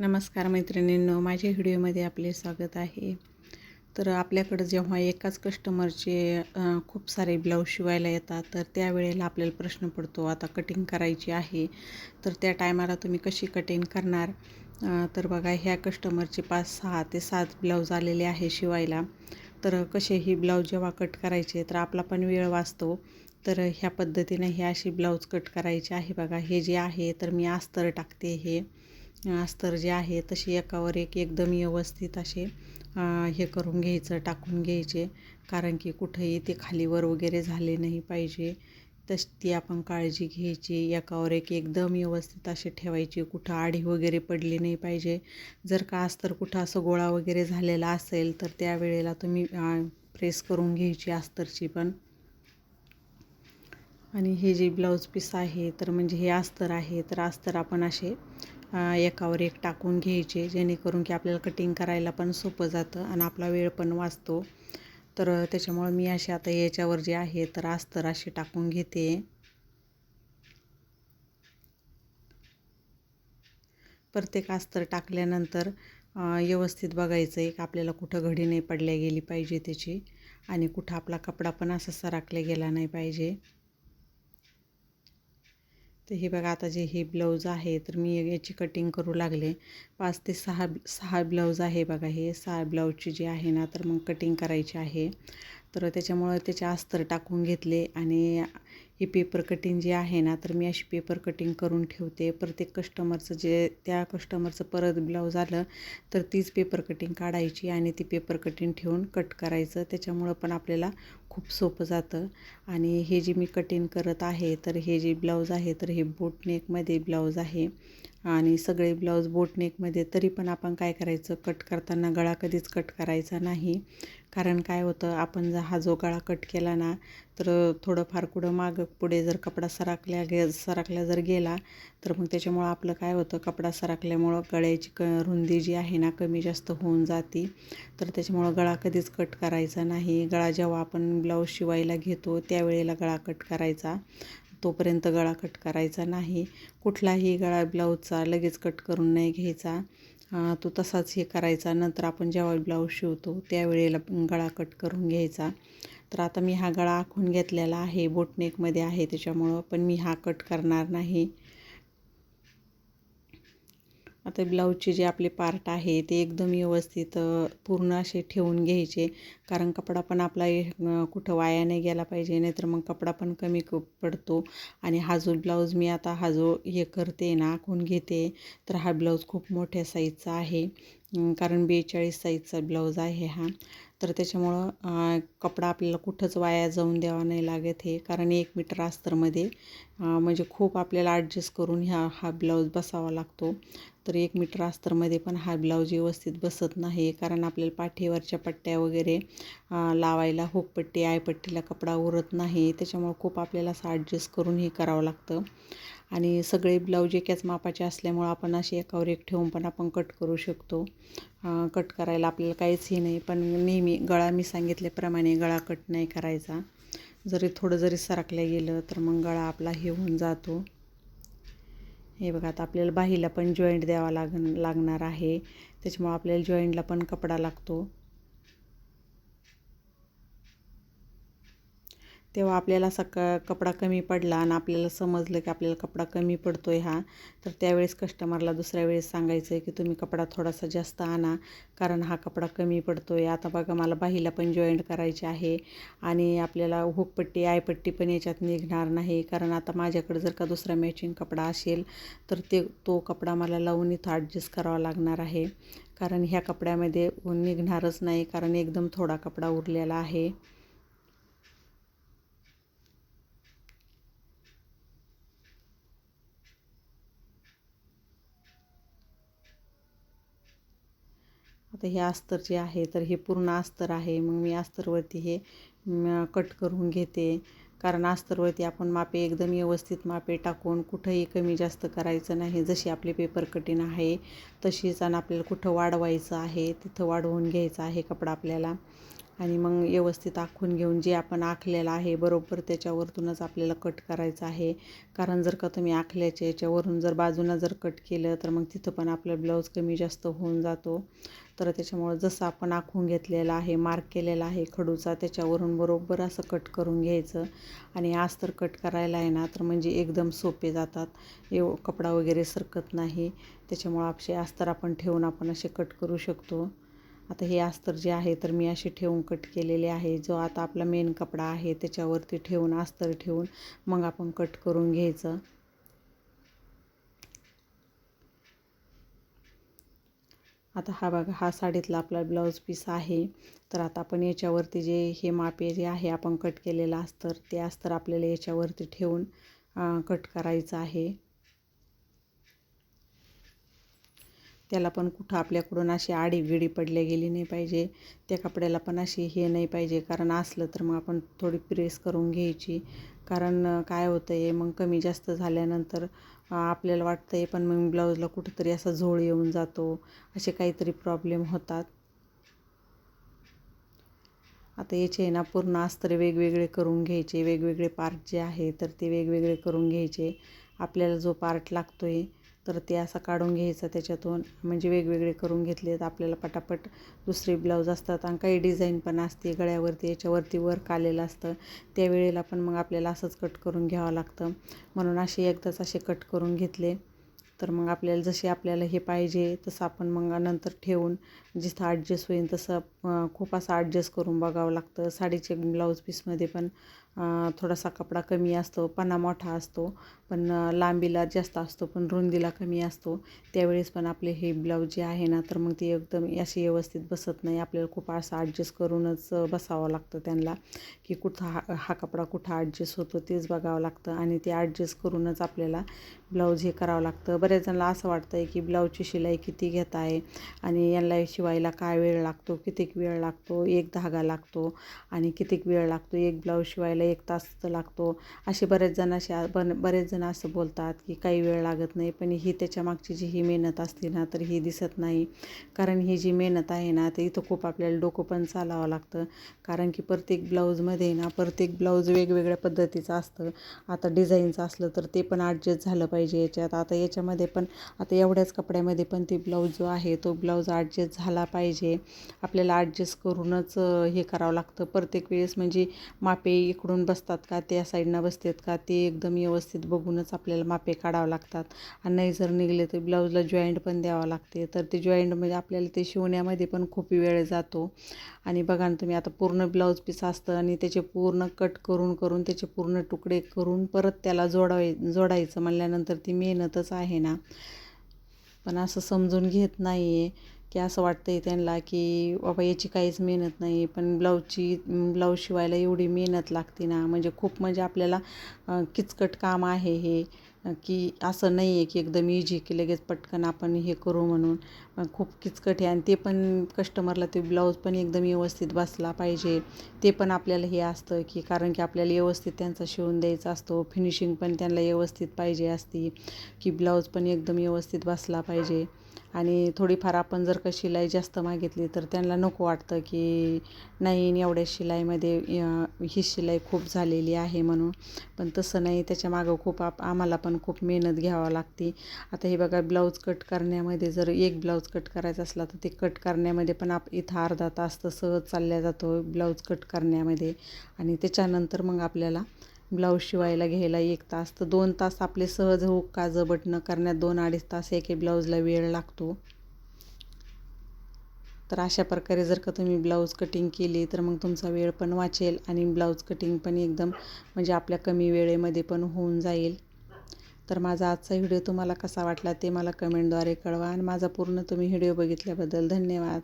नमस्कार मैत्रिणींनो माझ्या व्हिडिओमध्ये आपले स्वागत आहे. तर आपल्याकडं जेव्हा एकाच कस्टमरचे खूप सारे ब्लाऊज शिवायला येतात तर त्यावेळेला आपल्याला प्रश्न पडतो आता कटिंग करायची आहे तर त्या टायमाला तुम्ही कशी कटिंग करणार? तर बघा ह्या कस्टमरचे पाच सहा ते सात ब्लाऊज आलेले आहे शिवायला. तर कसेही ब्लाऊज जेव्हा कट करायचे तर आपला पण वेळ वाचतो. तर ह्या पद्धतीने हे अशी ब्लाऊज कट करायचे आहे बघा. हे जे आहे तर मी अस्तर टाकते हे. अस्तर जे आहे तशी एकावर एक एकदम व्यवस्थित असे हे करून घ्यायचं टाकून घ्यायचे. कारण की कुठंही ते खालीवर वगैरे झाले नाही पाहिजे. तस ती आपण काळजी घ्यायची. एकावर एक एकदम व्यवस्थित असे ठेवायची. कुठं आडी वगैरे पडली नाही पाहिजे. जर का अस्तर कुठं असं गोळा वगैरे झालेला असेल तर त्यावेळेला तुम्ही प्रेस करून घ्यायची अस्तरची पण. आणि हे जे ब्लाऊज पीस आहे तर म्हणजे हे अस्तर आहे तर अस्तर आपण असे एकावर एक टाकून घ्यायचे जेणेकरून की आपल्याला कटिंग करायला पण सोपं जातं आणि आपला वेळ पण वाचतो. तर त्याच्यामुळं मी अशी आता याच्यावर जे आहे तर अस्तर असे टाकून घेते. प्रत्येक अस्तर टाकल्यानंतर व्यवस्थित बघायचं आहे की आपल्याला कुठं घडी नाही पडल्या गेली पाहिजे त्याची आणि कुठं आपला कपडा पण असा सरकला गेला नाही पाहिजे. तर हे बघा आता जे हे ब्लाऊज आहे तर मी याची कटिंग करू लागले. पाच ते सहा सहा ब्लाऊज आहे बघा हे. सहा ब्लाऊजची जी आहे ना तर मग कटिंग करायची आहे. तर त्याच्यामुळं त्याचे अस्तर टाकून घेतले आणि ही पेपर कटिंग जे आहे ना तर मी अशी पेपर कटिंग करून ठेवते. प्रत्येक कस्टमरचं जे त्या कस्टमरचं परत ब्लाऊज आलं तर तीच पेपर कटिंग काढायची आणि ती पेपर कटिंग ठेवून कट करायचं. त्याच्यामुळं पण आपल्याला खूप सोपं जातं. आणि हे जे मी कटिंग करत आहे तर हे जे ब्लाऊज आहे तर हे बोटनेकमध्ये ब्लाऊज आहे. आणि सगळे ब्लाऊज बोटनेकमध्ये तरी पण आपण काय करायचं? कट करताना गळा कधीच कट करायचा नाही. कारण काय होतं आपण जर हा जो गळा कट केला ना तर थोडंफार कुठं मागं पुढे जर कपडा सरकल्या गे सरकल्या जर गेला तर मग त्याच्यामुळं आपलं काय होतं? कपडा सरकल्यामुळं गळ्याची क रुंदी जी आहे ना कमी जास्त होऊन जाते. तर त्याच्यामुळं गळा कधीच कट करायचा नाही. गळा जेव्हा आपण ब्लाऊज शिवायला घेतो त्यावेळेला गळा कट करायचा. तोपर्यंत गळा कट करायचा नाही. कुठलाही गळा ब्लाऊजचा लगेच कट करून नाही घ्यायचा. तो तसाच हे करायचा. नंतर आपण जेव्हा ब्लाऊज शिवतो त्यावेळेला गळा कट करून घ्यायचा. तर आता मी हा गळा आखून घेतलेला आहे. बोटनेकमध्ये आहे त्याच्यामुळं पण मी हा कट करणार नाही. आता ब्लाऊजचे जे आपले पार्ट आहे ते एकदम व्यवस्थित पूर्ण असे ठेवून घ्यायचे. कारण कपडा पण आपला कुठं वाया नाही गेला पाहिजे नाहीतर मग कपडा पण कमी पडतो. आणि हा जो ब्लाऊज मी आता हा जो हे करते ना आखून घेते तर हा ब्लाऊज खूप मोठ्या साईजचा आहे. कारण बेचाळीस साईजचा ब्लाऊज आहे हा. तर त्याच्यामुळं कपडा आपल्याला कुठंच वाया जाऊन द्यावा नाही लागत हे. कारण एक मीटर अस्तरमध्ये म्हणजे खूप आपल्याला ॲडजस्ट करून ह्या हा ब्लाऊज बसावा लागतो. तर एक मीटर अस्तरमध्ये पण हा ब्लाऊज व्यवस्थित बसत नाही. कारण आपल्याला पाठीवरच्या पट्ट्या वगैरे लावायला हुकपट्टी आयपट्टीला कपडा उरत नाही. त्याच्यामुळं खूप आपल्याला असं ॲडजस्ट करून हे करावं लागतं. आणि सगळे ब्लाऊज एकाच मापाचे असल्यामुळं आपण असे एकावर एक ठेवून पण आपण कट करू शकतो. कट करायला आपल्याला काहीच हे नाही पण नेहमी गळा मी सांगितल्याप्रमाणे गळा कट नाही करायचा. जरी थोडं जरी सरकल्या गेलं तर मग गळा आपला हे होऊन जातो. हे बघा आता आपल्याला बाहीला पण जॉईंट द्यावा लाग लागणार आहे. त्याच्यामुळं आपल्याला जॉईंटला पण कपडा लागतो. तेव्हा आपल्याला असा क कपडा कमी पडला आणि आपल्याला समजलं की आपल्याला कपडा कमी पडतो आहे हा तर त्यावेळेस कस्टमरला दुसऱ्या वेळेस सांगायचं आहे की तुम्ही कपडा थोडासा जास्त आणा कारण हा कपडा कमी पडतो आहे आता बघा मला बाहीला पण जॉईंट करायचे आहे आणि आपल्याला हुकपट्टी आयपट्टी पण याच्यात निघणार नाही कारण आता माझ्याकडे जर का दुसरा मॅचिंग कपडा असेल तर ते तो कपडा मला लावून इथं ॲडजस्ट करावा लागणार आहे. कारण ह्या कपड्यामध्ये निघणारच नाही कारण एकदम थोडा कपडा उरलेला आहे. आता हे अस्तर जे आहे तर हे पूर्ण अस्तर आहे. मग मी अस्तरवरती हे कट करून घेते. कारण अस्तरवरती आपण मापे एकदम व्यवस्थित मापे टाकून कुठंही कमी जास्त करायचं नाही. जशी आपली पेपर कटिंग आहे तशीच आणि आपल्याला कुठं वाढवायचं आहे तिथं वाढवून घ्यायचं आहे कपडा आपल्याला. आणि मग व्यवस्थित आखून घेऊन जे आपण आखलेलं आहे बरोबर त्याच्यावरतूनच आपल्याला कट करायचं आहे. कारण जर का तुम्ही आखल्याच्या याच्यावरून जर बाजूनं जर कट केलं तर मग तिथं पण आपलं ब्लाऊज कमी जास्त होऊन जातो. तर त्याच्यामुळं जसं आपण आखून घेतलेलं आहे मार्क केलेला आहे खडूचा त्याच्यावरून बरोबर असं कट करून घ्यायचं. आणि अस्तर कट करायला आहे ना तर म्हणजे एकदम सोपे जातात. एव कपडा वगैरे सरकत नाही. त्याच्यामुळं आपसे अस्तर आपण ठेवून आपण असे कट करू शकतो. आता हे अस्तर जे आहे तर मी असे ठेवून कट केलेले आहे. जो आता आपला मेन कपडा आहे त्याच्यावरती ठेवून अस्तर ठेवून मग आपण कट करून घ्यायचं. आता हा बघा हा साडीतला आपला ब्लाऊज पीस आहे. तर आता आपण याच्यावरती जे हे मापे जे आहे आपण कट केलेलं अस्तर ते अस्तर आपल्याला याच्यावरती ठेवून कट करायचं आहे. त्याला पण कुठं आपल्याकडून अशी आडी विडी पडल्या गेली नाही पाहिजे. त्या कपड्याला पण अशी हे नाही पाहिजे कारण असलं तर मग आपण थोडी प्रेस करून घ्यायची. कारण काय होतं आहे मग कमी जास्त झाल्यानंतर आपल्याला वाटतं आहे पण मग ब्लाऊजला कुठंतरी असा झोळ येऊन जातो असे काहीतरी प्रॉब्लेम होतात. आता याचे आहे ना पूर्ण अस्तर वेगवेगळे करून घ्यायचे वेगवेगळे पार्ट जे आहे तर ते वेगवेगळे करून घ्यायचे. आपल्याला जो पार्ट लागतो आहे तर ते असा काढून घ्यायचा त्याच्यातून. म्हणजे वेगवेगळे करून घेतले तर आपल्याला पटापट दुसरे ब्लाऊज असतात आणि काही डिझाईन पण असते. गळ्यावरती याच्यावरती वर्क आलेलं असतं. त्यावेळेला पण मग आपल्याला असंच कट करून घ्यावं लागतं. म्हणून असे एकदाच असे कट करून घेतले. तर मग आपल्याला जसे आपल्याला हे पाहिजे तसं आपण मग नंतर ठेवून जिथं ॲडजस्ट होईल तसं खूप असं ॲडजस्ट करून बघावं लागतं. साडीचे ब्लाऊज पीसमध्ये पण थोडासा कपडा कमी असतो पणा मोठा असतो पण लांबीला जास्त असतो पण रुंदीला कमी असतो. त्यावेळेस पण आपले हे ब्लाऊज जे आहे ना तर मग ते एकदम अशी व्यवस्थित बसत नाही. आपल्याला खूप असं ॲडजस्ट करूनच बसावं लागतं त्यांना की कुठं हा हा कपडा कुठं ॲडजस्ट होतो तेच बघावं लागतं आणि ते ॲडजस्ट करूनच आपल्याला ब्लाऊज हे करावं लागतं. बऱ्याच जणांना असं वाटतं आहे की ब्लाऊजची शिलाई किती घेत आहे आणि यांना शिवायला काय वेळ लागतो कितीक वेळ लागतो एक धागा लागतो आणि कितीक वेळ लागतो एक ब्लाऊज शिवायला. एक तास लागतो. असे बरेच जण असे बन बरेच जण असं बोलतात की काही वेळ लागत नाही पण ही त्याच्या मागची जी ही मेहनत असते ना तर ही दिसत नाही. कारण ही जी मेहनत आहे ना ते इथं खूप आपल्याला डोकं पण चालावं लागतं. कारण की प्रत्येक ब्लाऊजमध्ये ना प्रत्येक ब्लाऊज वेगवेगळ्या पद्धतीचं असतं. आता डिझाईनचं असलं तर ते पण ॲडजस्ट झालं पाहिजे याच्यात. आता याच्यामध्ये पण आता एवढ्याच कपड्यामध्ये पण ते ब्लाऊज जो आहे तो ब्लाऊज ॲडजस्ट झाला पाहिजे. आपल्याला ॲडजस्ट करूनच हे करावं लागतं. प्रत्येक वेळेस म्हणजे मापे इकडून बसतात का? त्या साईडनं बसतात का? ते एकदम व्यवस्थित बघूनच आपल्याला मापे काढावं लागतात. आणि नाही जर निघले तर ब्लाऊजला जॉईंट पण द्यावं लागते. तर ते जॉईंटमध्ये म्हणजे आपल्याला ते शिवण्यामध्ये पण खूप वेळ जातो. आणि बघा ना तुम्ही आता पूर्ण ब्लाऊज पीस असतं आणि त्याचे पूर्ण कट करून करून त्याचे पूर्ण तुकडे करून परत त्याला जोडावे जोडायचं म्हणल्यानंतर ती मेहनतच आहे ना. पण असं समजून घेत नाही आहे की असं वाटतं आहे त्यांना की बाबा याची काहीच मेहनत नाही पण ब्लाऊजची ब्लाऊज शिवायला एवढी मेहनत लागते ना. म्हणजे खूप म्हणजे आपल्याला किचकट काम आहे हे. की असं नाही आहे की एकदम इझी की लगेच पटकन आपण हे करू म्हणून. खूप किचकट आहे. आणि ते पण कस्टमरला ते ब्लाऊज पण एकदम व्यवस्थित बसला पाहिजे. ते पण आपल्याला हे असतं की कारण की आपल्याला व्यवस्थित त्यांचा शिवून द्यायचा असतो. फिनिशिंग पण त्यांना व्यवस्थित पाहिजे असती. की ब्लाऊज पण एकदम व्यवस्थित बसला पाहिजे. आणि थोडीफार आपण जर का शिलाई जास्त मागितली तर त्यांना नको वाटतं की नाही एवढ्या शिलाईमध्ये ही शिलाई खूप झालेली आहे म्हणून. पण तसं नाही त्याच्यामागं खूप आप आम्हाला पण खूप मेहनत घ्यावं लागते. आता हे बघा ब्लाऊज कट करण्यामध्ये जर एक ब्लाऊज कट करायचा असला तर ते कट करण्यामध्ये पण आप इथं अर्धा तास तर सहज चालल्या जातो ब्लाऊज कट करण्यामध्ये. आणि त्याच्यानंतर मग आपल्याला ब्लाऊज शिवायला घ्यायला एक तास तर दोन तास आपले सहज हो काजं बटणं करण्यात दोन अडीच तास एके ब्लाऊजला वेळ लागतो. तर अशा प्रकारे जर का तुम्ही ब्लाऊज कटिंग केली तर मग तुमचा वेळ पण वाचेल आणि ब्लाऊज कटिंग पण एकदम म्हणजे आपल्या कमी वेळेमध्ये पण होऊन जाईल. तर माझा आजचा व्हिडिओ तुम्हाला कसा वाटला ते मला कमेंटद्वारे कळवा आणि माझा पूर्ण तुम्ही व्हिडिओ बघितल्याबद्दल धन्यवाद.